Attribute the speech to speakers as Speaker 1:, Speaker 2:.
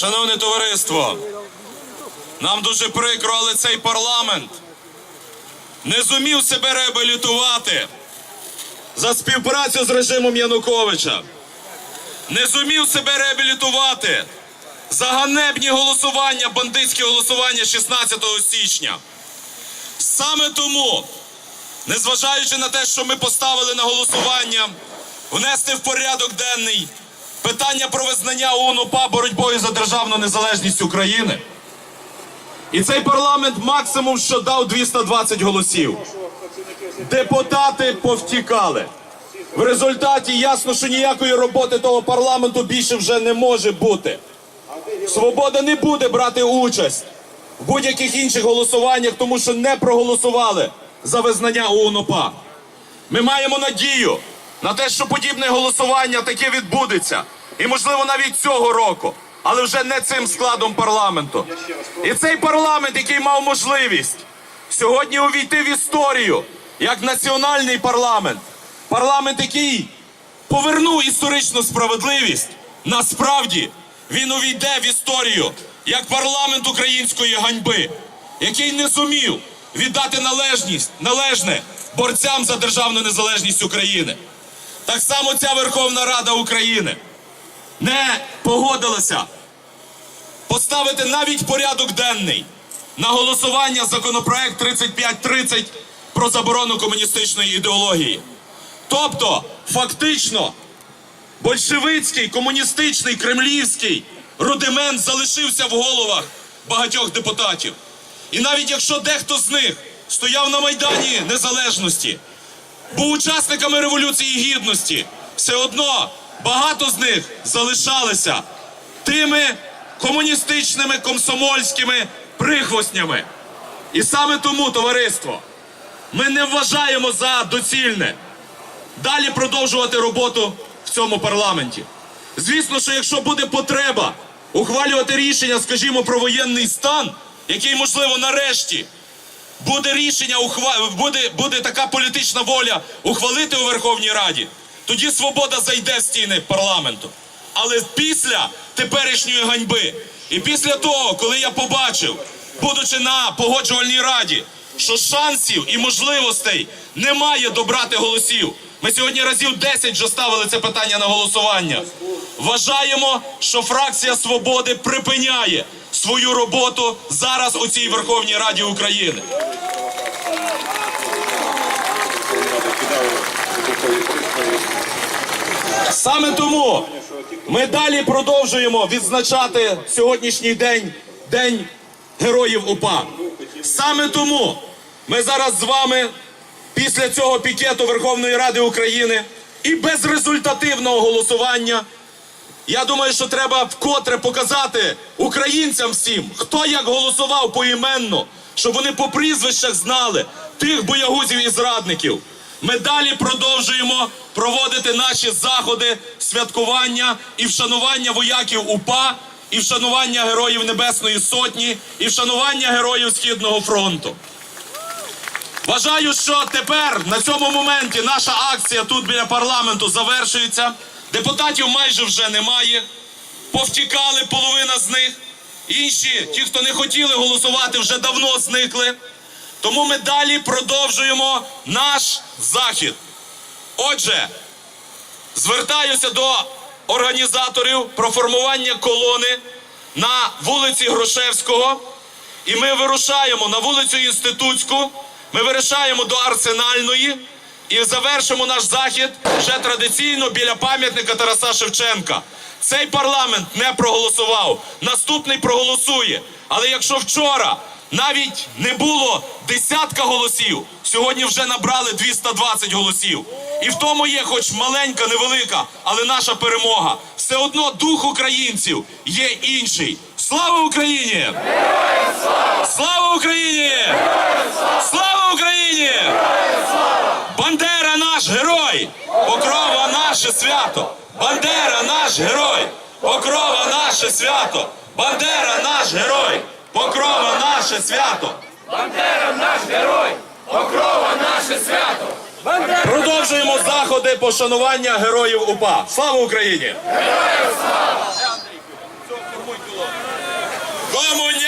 Speaker 1: Шановне товариство, нам дуже прикро, але цей парламент не зумів себе реабілітувати за співпрацю з режимом Януковича. Не зумів себе реабілітувати за ганебні голосування, бандитські голосування 16 січня. Саме тому, незважаючи на те, що ми поставили на голосування, внести в порядок денний питання про визнання ООН УПА боротьбою за державну незалежність України. І цей парламент максимум, що дав 220 голосів. Депутати повтікали. В результаті ясно, що ніякої роботи того парламенту більше вже не може бути. Свобода не буде брати участь в будь-яких інших голосуваннях, тому що не проголосували за визнання ООН УПА. Ми маємо надію на те, що подібне голосування таке відбудеться. І, можливо, навіть цього року, але вже не цим складом парламенту. І цей парламент, який мав можливість сьогодні увійти в історію як національний парламент, парламент, який повернув історичну справедливість, насправді він увійде в історію як парламент української ганьби, який не зумів віддати належність, належне борцям за державну незалежність України. Так само ця Верховна Рада України не погодилася поставити навіть порядок денний на голосування законопроект 3530 про заборону комуністичної ідеології. Тобто, фактично, большевицький, комуністичний, кремлівський рудимент залишився в головах багатьох депутатів. І навіть якщо дехто з них стояв на Майдані Незалежності, був учасниками Революції Гідності, все одно багато з них залишалися тими комуністичними комсомольськими прихвостнями. І саме тому, товариство, ми не вважаємо за доцільне далі продовжувати роботу в цьому парламенті. Звісно, що якщо буде потреба ухвалювати рішення, скажімо, про воєнний стан, який, можливо, нарешті буде рішення, буде, буде така політична воля ухвалити у Верховній Раді, тоді свобода зайде в стіни парламенту. Але після теперішньої ганьби, і після того, коли я побачив, будучи на погоджувальній раді, що шансів і можливостей немає добрати голосів. Ми сьогодні разів 10 вже ставили це питання на голосування. Вважаємо, що фракція свободи припиняє свою роботу зараз у цій Верховній Раді України. Саме тому ми далі продовжуємо відзначати сьогоднішній день День Героїв УПА. Саме тому ми зараз з вами після цього пікету Верховної Ради України і безрезультативного голосування. Я думаю, що треба вкотре показати українцям всім, хто як голосував поіменно, щоб вони по прізвищах знали тих боягузів і зрадників. Ми далі продовжуємо проводити наші заходи святкування і вшанування вояків УПА, і вшанування героїв Небесної Сотні, і вшанування героїв Східного фронту. Вважаю, що тепер на цьому моменті наша акція тут біля парламенту завершується. Депутатів майже вже немає. Повтікали половина з них. Інші, ті, хто не хотіли голосувати, вже давно зникли. Тому ми далі продовжуємо наш захід. Отже, звертаюся до організаторів про формування колони на вулиці Грушевського. І ми вирушаємо на вулицю Інститутську, ми вирушаємо до Арсенальної і завершимо наш захід вже традиційно біля пам'ятника Тараса Шевченка. Цей парламент не проголосував, наступний проголосує. Але якщо вчора навіть не було десятка голосів, сьогодні вже набрали 220 голосів. І в тому є, хоч маленька, невелика, але наша перемога. Все одно дух українців є інший. Слава Україні! Слава Україні! Слава Україні! Бандера наш герой! Покрова наше свято! Бандера наш герой! Покрова наше свято! Бандера наш герой! Покрова наше свято!
Speaker 2: Бандера наш герой! Покрова наше свято! Бандера!
Speaker 1: Продовжуємо заходи пошанування героїв УПА. Слава Україні!
Speaker 2: Героям слава! Комуністам!